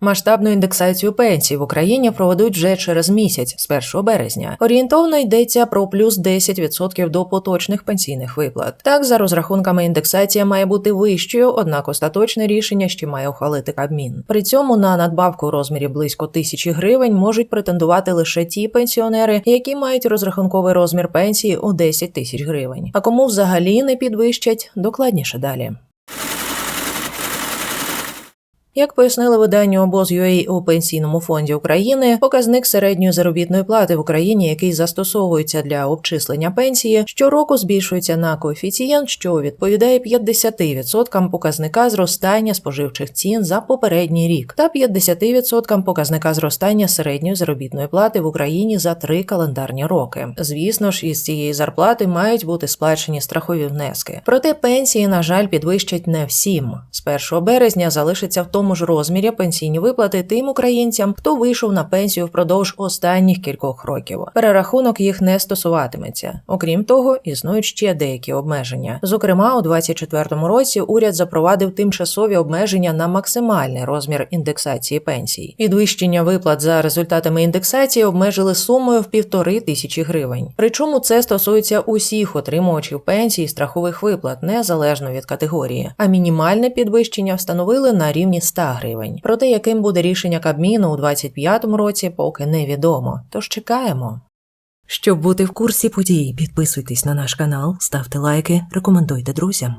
Масштабну індексацію пенсій в Україні проведуть вже через місяць, з 1 березня. Орієнтовно йдеться про плюс 10% до поточних пенсійних виплат. Так, за розрахунками, індексація має бути вищою, однак остаточне рішення ще має ухвалити Кабмін. При цьому на надбавку у розмірі близько тисячі гривень можуть претендувати лише ті пенсіонери, які мають розрахунковий розмір пенсії у 10 тисяч гривень. А кому взагалі не підвищать, докладніше далі. Як пояснили виданню обоз.ua у пенсійному фонді України, показник середньої заробітної плати в Україні, який застосовується для обчислення пенсії, щороку збільшується на коефіцієнт, що відповідає 50% показника зростання споживчих цін за попередній рік, та 50% показника зростання середньої заробітної плати в Україні за три календарні роки. Звісно ж, із цієї зарплати мають бути сплачені страхові внески. Проте пенсії, на жаль, підвищать не всім. З 1 березня залишиться в тому ж розмірі пенсійні виплати тим українцям, хто вийшов на пенсію впродовж останніх кількох років. Перерахунок їх не стосуватиметься. Окрім того, існують ще деякі обмеження. Зокрема, у 2024 році уряд запровадив тимчасові обмеження на максимальний розмір індексації пенсій. Підвищення виплат за результатами індексації обмежили сумою в півтори тисячі гривень. Причому це стосується усіх отримувачів пенсій і страхових виплат, незалежно від категорії. А мінімальне підвищення встановили на рівні 100 гривень. Проте, яким буде рішення Кабміну у 2025 році, поки невідомо. Тож чекаємо. Щоб бути в курсі подій, підписуйтесь на наш канал, ставте лайки, рекомендуйте друзям.